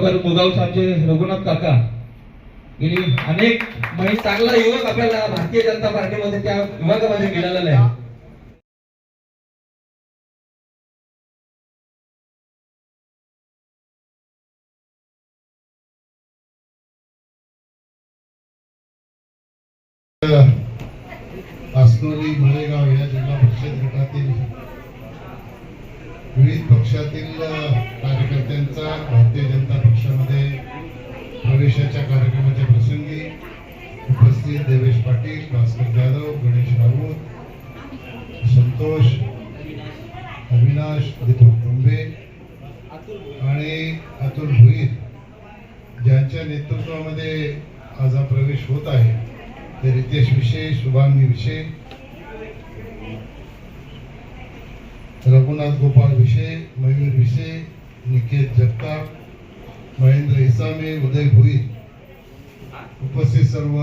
खरोखर मुगावचे साहेबचे रघुनाथ काका. गेली अनेक म्हणजे चांगला युवक आपल्याला भारतीय जनता पार्टीमध्ये त्या विभागामध्ये मिळालेला आहे. आसनोली मळेगाव या जिल्हा परिषद गटातील विविध पक्षातील कार्यकर्त्यांचा भारतीय जनता प्रवेशाच्या कार्यक्रमाच्या प्रसंगी उपस्थित देवेश पाटील भास्कर जाधव गणेश राऊत संतोष अविनाश दीपक कुंभे आणि अतुल भुईर ज्यांच्या नेतृत्वामध्ये आज हा प्रवेश होत आहे. ते रितेश विषय शुभांगी विषय रघुनाथ गोपाळ विषय मयूर विषय निकेत जगताप महेंद्र इसामे उदय भुईर उपस्थित सर्व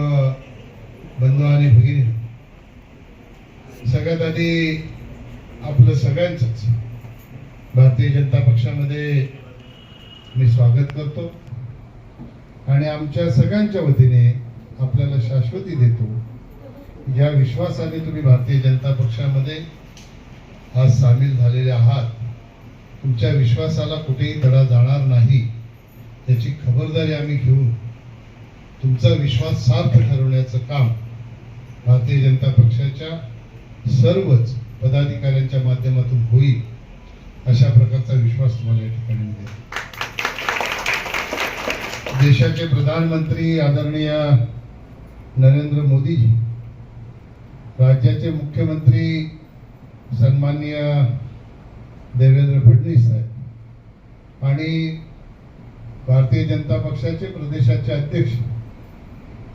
बंधू आणि भगिनी. सगळ्यात आधी आपलं सगळ्यांचंच भारतीय जनता पक्षामध्ये मी स्वागत करतो. आणि आमच्या सगळ्यांच्या वतीने आपल्याला शाश्वती देतो. या विश्वासाने तुम्ही भारतीय जनता पक्षामध्ये आज सामील झालेले आहात. तुमच्या विश्वासाला कुठेही तडा जाणार नाही. त्याची खबरदारी आम्ही घेऊन तुमचा विश्वास सार्थ ठरवण्याचं काम भारतीय जनता पक्षाच्या सर्वच पदाधिकाऱ्यांच्या माध्यमातून होईल अशा प्रकारचा विश्वास तुम्हाला या ठिकाणी देशाचे प्रधानमंत्री आदरणीय नरेंद्र मोदीजी राज्याचे मुख्यमंत्री सन्माननीय देवेंद्र फडणवीस साहेब आणि भारतीय जनता पक्षाचे प्रदेशाचे अध्यक्ष.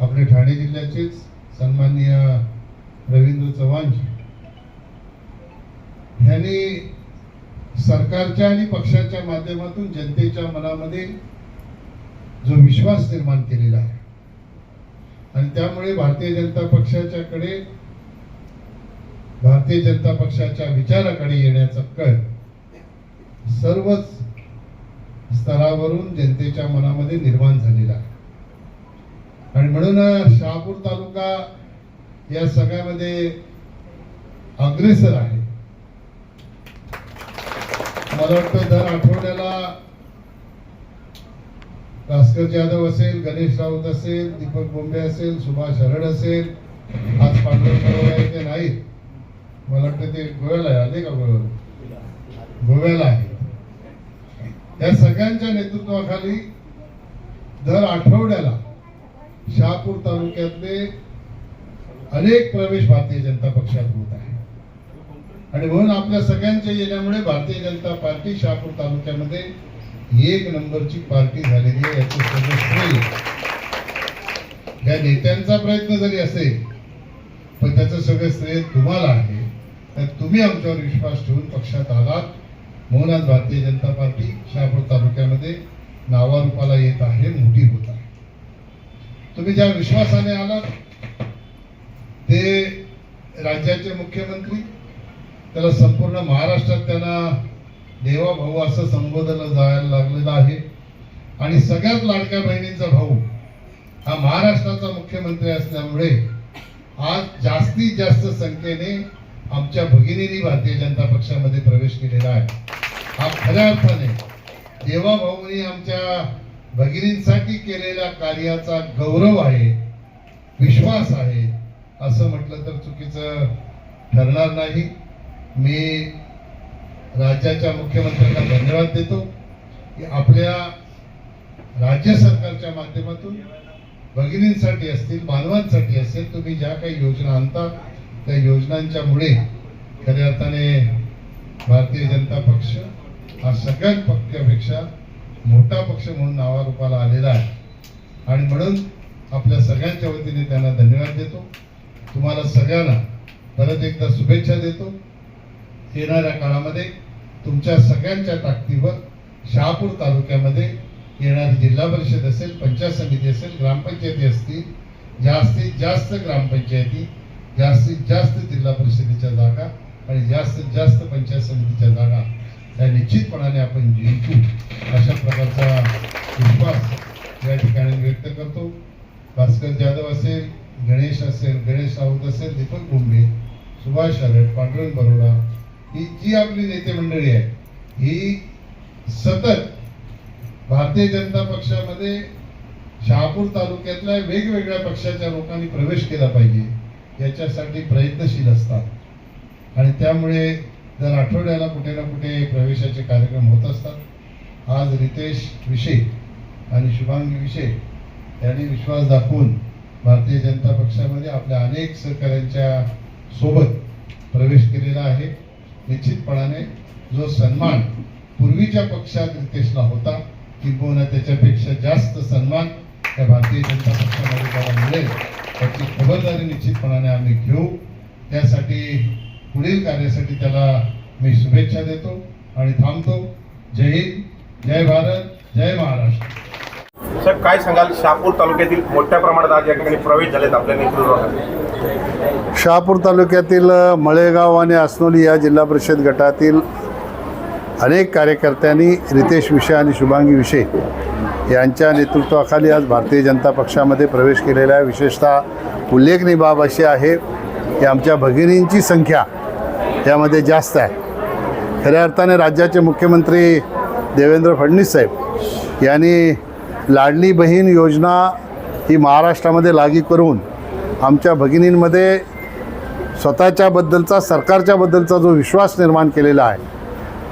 आपले ठाणे जिल्ह्याचेच सन्माननीय रवींद्र चव्हाणजी. यांनी सरकारच्या आणि पक्षाच्या माध्यमातून जनतेच्या मनामध्ये जो विश्वास निर्माण केलेला आहे. आणि त्यामुळे भारतीय जनता पक्षाच्याकडे भारतीय जनता पक्षाच्या विचाराकडे येण्याचा कळ सर्वच स्तरावरून जनतेच्या मनामध्ये निर्माण झालेला आहे. आणि म्हणून शहापूर तालुका या सगळ्यामध्ये अग्रेसर आहे. मला वाटतं दर आठवड्याला भास्कर जाधव असेल गणेश राऊत असेल दीपक बोंबे असेल सुभाष हरड असेल आज आहे ते नाहीत. मला वाटतं ते गोव्याला आहे आले का गोव्याला गोव्याला आहे. या सगळ्यांच्या नेतृत्वाखाली दर आठवड्याला शहापूर तालुक्यातले अनेक प्रवेश भारतीय जनता पक्षात होत आहे. आणि म्हणून आपल्या सगळ्यांच्या येण्यामुळे भारतीय जनता पार्टी शहापूर तालुक्यामध्ये एक नंबरची पार्टी झालेली आहे याचे श्रेय या नेत्यांचा प्रयत्न जरी असेल पण त्याचं सगळं श्रेय तुम्हाला आहे. तर तुम्ही आमच्यावर विश्वास ठेवून पक्षात आलात. म्हणून आज भारतीय जनता पार्टी शहापूर तालुक्यामध्ये नावारूपाला येत आहे मोठी होत आहे. तुम्ही ज्या विश्वासाने आलात ते राज्याचे मुख्यमंत्री त्याला संपूर्ण महाराष्ट्रात त्यांना देवा भाऊ असं संबोधलं जायला लागलेलं आहे. आणि सगळ्यात लाडक्या बहिणींचा भाऊ हा महाराष्ट्राचा मुख्यमंत्री असल्यामुळे आज जास्तीत जास्त संख्येने आमच्या भगिनींनी भारतीय जनता पक्षामध्ये प्रवेश केलेला आहे. हा खऱ्या अर्थाने देवा भाऊनी आमच्या भगिनींसाठी केलेल्या कार्याचा गौरव आहे विश्वास आहे असं म्हटलं तर चुकीचं ठरणार नाही. मी राज्याच्या मुख्यमंत्र्यांना धन्यवाद देतो. की आपल्या राज्य सरकारच्या माध्यमातून भगिनींसाठी असतील मानवांसाठी असेल तुम्ही ज्या काही योजना आणता त्या योजनांच्यामुळे खऱ्या अर्थाने भारतीय जनता पक्ष हा सगळ्यात पक्षापेक्षा मोठा पक्ष म्हणून नावारूपाला आलेला आहे. आणि म्हणून आपल्या सगळ्यांच्या वतीने त्यांना धन्यवाद देतो. तुम्हाला सगळ्यांना परत एकदा शुभेच्छा देतो. येणाऱ्या काळामध्ये तुमच्या सगळ्यांच्या ताकदीवर शहापूर तालुक्यामध्ये येणारी जिल्हा परिषद असेल पंचायत समिती असेल ग्रामपंचायती असतील जास्तीत जास्त ग्रामपंचायती जास्तीत जास्त जिल्हा परिषदेच्या जागा आणि जास्तीत जास्त पंचायत समितीच्या जागा त्या निश्चितपणाने आपण जिंकू अशा प्रकारचा विश्वास या ठिकाणी व्यक्त करतो. भास्कर जाधव असेल गणेश असेल गणेश राऊत असेल दीपक मुंबे सुभाष शरट पांडुरंग बरोडा ही जी आपली नेते मंडळी आहे ही सतत भारतीय जनता पक्षामध्ये शहापूर तालुक्यातल्या वेगवेगळ्या पक्षाच्या लोकांनी प्रवेश केला पाहिजे याच्यासाठी प्रयत्नशील असतात. आणि त्यामुळे दर आठवड्याला कुठे ना कुठे प्रवेशाचे कार्यक्रम होत असतात. आज रितेश विषय आणि शुभांगी विषय यांनी विश्वास दाखवून भारतीय जनता पक्षामध्ये आपल्या अनेक सहकाऱ्यांच्या सोबत प्रवेश केलेला आहे. निश्चितपणाने जो सन्मान पूर्वीच्या पक्षात रितेशला होता किंबहुना त्याच्यापेक्षा जास्त सन्मान त्या भारतीय जनता पक्षामध्ये त्याला मिळेल त्याची खबरदारी निश्चितपणाने आम्ही घेऊ. त्यासाठी कार्यासाठी त्याला मी शुभेच्छा देतो आणि थांबतो. जय हिंद जय भारत जय महाराष्ट्र. सर काय सांगाल? शहापूर तालुक्यातील मोठ्या प्रमाणात आज या ठिकाणी प्रवेश झालेत आपल्या नेतृत्वाखाली. शहापूर तालुक्यातील मळेगाव आणि असनोली या जिल्हा परिषद गटातील अनेक कार्यकर्त्यांनी रितेश विषय आणि शुभांगी विषय यांच्या नेतृत्वाखाली आज भारतीय जनता पक्षामध्ये प्रवेश केलेला आहे. विशेषतः उल्लेखनीय बाब अशी आहे की आमच्या भगिनींची संख्या यामध्ये जास्त आहे. खऱ्या अर्थाने राज्याचे मुख्यमंत्री देवेंद्र फडणवीस साहेब यांनी लाडली बहीण योजना ही महाराष्ट्रामध्ये लागू करून आमच्या भगिनींमध्ये स्वतःच्याबद्दलचा सरकारच्याबद्दलचा जो विश्वास निर्माण केलेला आहे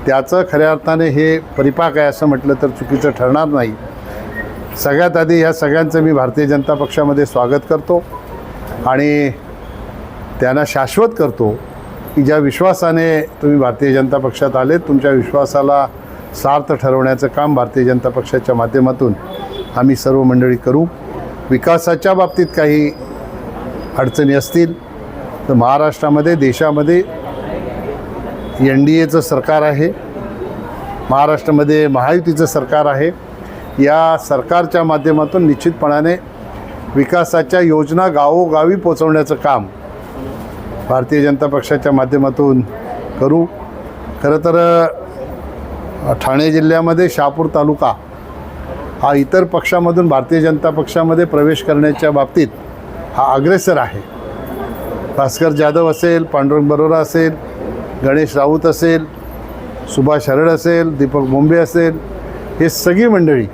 त्याचं खऱ्या अर्थाने हे परिपाक आहे असं म्हटलं तर चुकीचं ठरणार नाही. सगळ्यात आधी ह्या सगळ्यांचं मी भारतीय जनता पक्षामध्ये स्वागत करतो आणि त्यांना शाश्वत करतो की ज्या विश्वासाने तुम्ही भारतीय जनता पक्षात आले तुमच्या विश्वासाला सार्थ ठरवण्याचं काम भारतीय जनता पक्षाच्या माध्यमातून आम्ही सर्व मंडळी करू. विकासाच्या बाबतीत काही अडचणी असतील तर महाराष्ट्रामध्ये देशामध्ये एन डी एचं सरकार आहे. महाराष्ट्रामध्ये महायुतीचं सरकार आहे. या सरकारच्या माध्यमातून निश्चितपणाने विकासाच्या योजना गावोगावी पोचवण्याचं काम भारतीय जनता पक्षाच्या माध्यमातून करू. खरं तर ठाणे जिल्ह्यामध्ये शहापूर तालुका हा इतर पक्षामधून भारतीय जनता पक्षामध्ये प्रवेश करण्याच्या बाबतीत हा अग्रेसर आहे. भास्कर जाधव असेल पांडुरंग बरोरा असेल गणेश राऊत असेल सुभाष हरड असेल दीपक बोंबे असेल हे सगळी मंडळी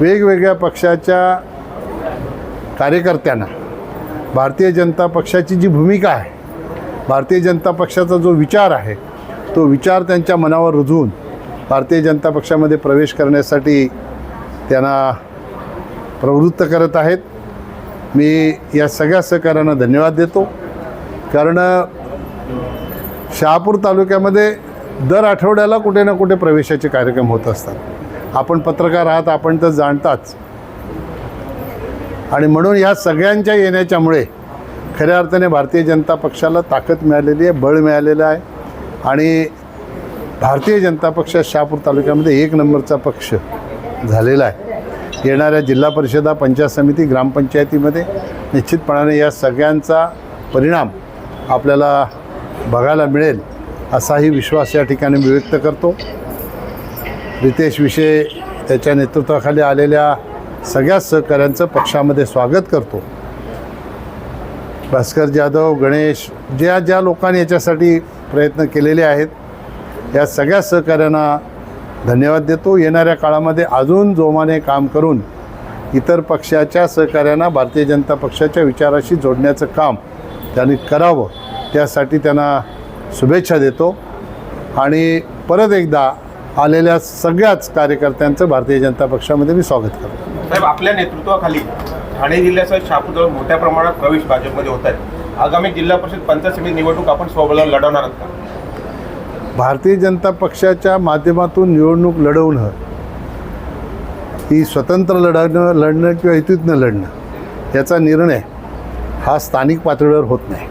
वेगवेगळ्या पक्षाच्या कार्यकर्त्यांना भारतीय जनता पक्षाची जी भूमिका आहे भारतीय जनता पक्षाचा जो विचार आहे तो विचार त्यांच्या मनावर रुजवून भारतीय जनता पक्षामध्ये प्रवेश करण्यासाठी त्यांना प्रवृत्त करत आहेत. मी या सगळ्या सहकाऱ्यांना धन्यवाद देतो. कारण शहापूर तालुक्यामध्ये दर आठवड्याला कुठे ना कुठे प्रवेशाचे कार्यक्रम होत असतात. आपण पत्रकार आहात आपण तर जाणताच. आणि म्हणून ह्या सगळ्यांच्या येण्याच्यामुळे खऱ्या अर्थाने भारतीय जनता पक्षाला ताकद मिळालेली आहे बळ मिळालेलं आहे. आणि भारतीय जनता पक्ष शहापूर तालुक्यामध्ये एक नंबरचा पक्ष झालेला आहे. येणाऱ्या जिल्हा परिषदा पंचायत समिती ग्रामपंचायतीमध्ये निश्चितपणाने या सगळ्यांचा परिणाम आपल्याला बघायला मिळेल असाही विश्वास या ठिकाणी मी व्यक्त करतो. रितेश विषय त्याच्या नेतृत्वाखाली आलेल्या सगळ्या सहकाऱ्यांचं पक्षामध्ये स्वागत करतो. भास्कर जाधव गणेश ज्या ज्या लोकांनी याच्यासाठी प्रयत्न केलेले आहेत या सगळ्या सहकाऱ्यांना धन्यवाद देतो. येणाऱ्या काळामध्ये अजून जोमाने काम करून इतर पक्षाच्या सहकाऱ्यांना भारतीय जनता पक्षाच्या विचाराशी जोडण्याचं काम त्यांनी करावं त्यासाठी त्यांना शुभेच्छा देतो. आणि परत एकदा आलेल्या सगळ्याच कार्यकर्त्यांचं भारतीय जनता पक्षामध्ये मी स्वागत करतो. साहेब आपल्या नेतृत्वाखाली ठाणे जिल्ह्यासह शहापूरजवळ मोठ्या प्रमाणात प्रवेश भाजपमध्ये होत आहेत. आगामी जिल्हा परिषद पंचायत समिती निवडणूक आपण स्वबळावर लढवणार आहात का? भारतीय जनता पक्षाच्या माध्यमातून निवडणूक लढवणं ही स्वतंत्र लढणं लढणं किंवा युतीतनं लढणं याचा निर्णय हा स्थानिक पातळीवर होत नाही.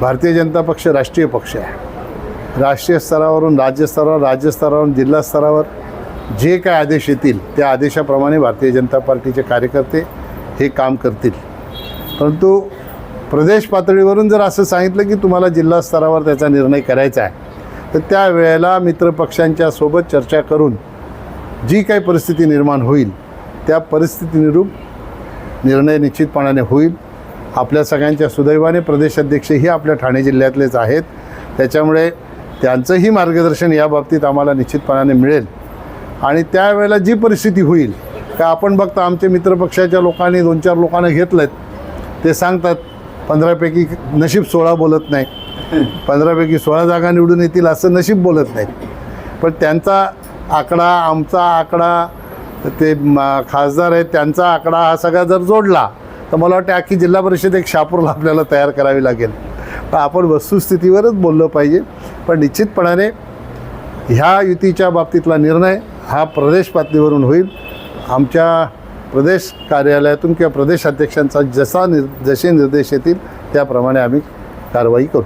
भारतीय जनता पक्ष राष्ट्रीय पक्ष आहे. राष्ट्रीय स्तरावरून राज्यस्तरावर राज्यस्तरावरून जिल्हा स्तरावर जे काय आदेश येतील त्या आदेशाप्रमाणे भारतीय जनता पार्टीचे कार्यकर्ते हे काम करतील. परंतु प्रदेश पातळीवरून जर असं सांगितलं की तुम्हाला जिल्हा स्तरावर त्याचा निर्णय करायचा आहे तर त्यावेळेला मित्रपक्षांच्या सोबत चर्चा करून जी काही परिस्थिती निर्माण होईल त्या परिस्थितीनुरूप निर्णय निश्चितपणाने होईल. आपल्या सगळ्यांच्या सुदैवाने प्रदेशाध्यक्षही आपल्या ठाणे जिल्ह्यातलेच आहेत. त्याच्यामुळे त्यांचंही मार्गदर्शन या बाबतीत आम्हाला निश्चितपणाने मिळेल. आणि त्यावेळेला जी परिस्थिती होईल का आपण बघता आमचे मित्रपक्षाच्या लोकांनी दोन चार लोकांना आहेत ते सांगतात पंधरापैकी नशीब सोळा बोलत नाही. पंधरापैकी सोळा जागा निवडून येतील असं नशीब बोलत नाही. पण त्यांचा आकडा आमचा आकडा ते खासदार आहेत त्यांचा आकडा हा सगळा जर जोडला तर मला वाटतं अख्खी जिल्हा परिषद एक शापूरला आपल्याला तयार करावी लागेल. पण आपण वस्तुस्थितीवरच बोललं पाहिजे. पण निश्चितपणाने ह्या युतीच्या बाबतीतला निर्णय हा प्रदेश पातळीवरून होईल. आमच्या प्रदेश कार्यालयातून किंवा प्रदेश अध्यक्षांचा जसा निर जसे निर्देश येतील त्याप्रमाणे आम्ही कारवाई करू.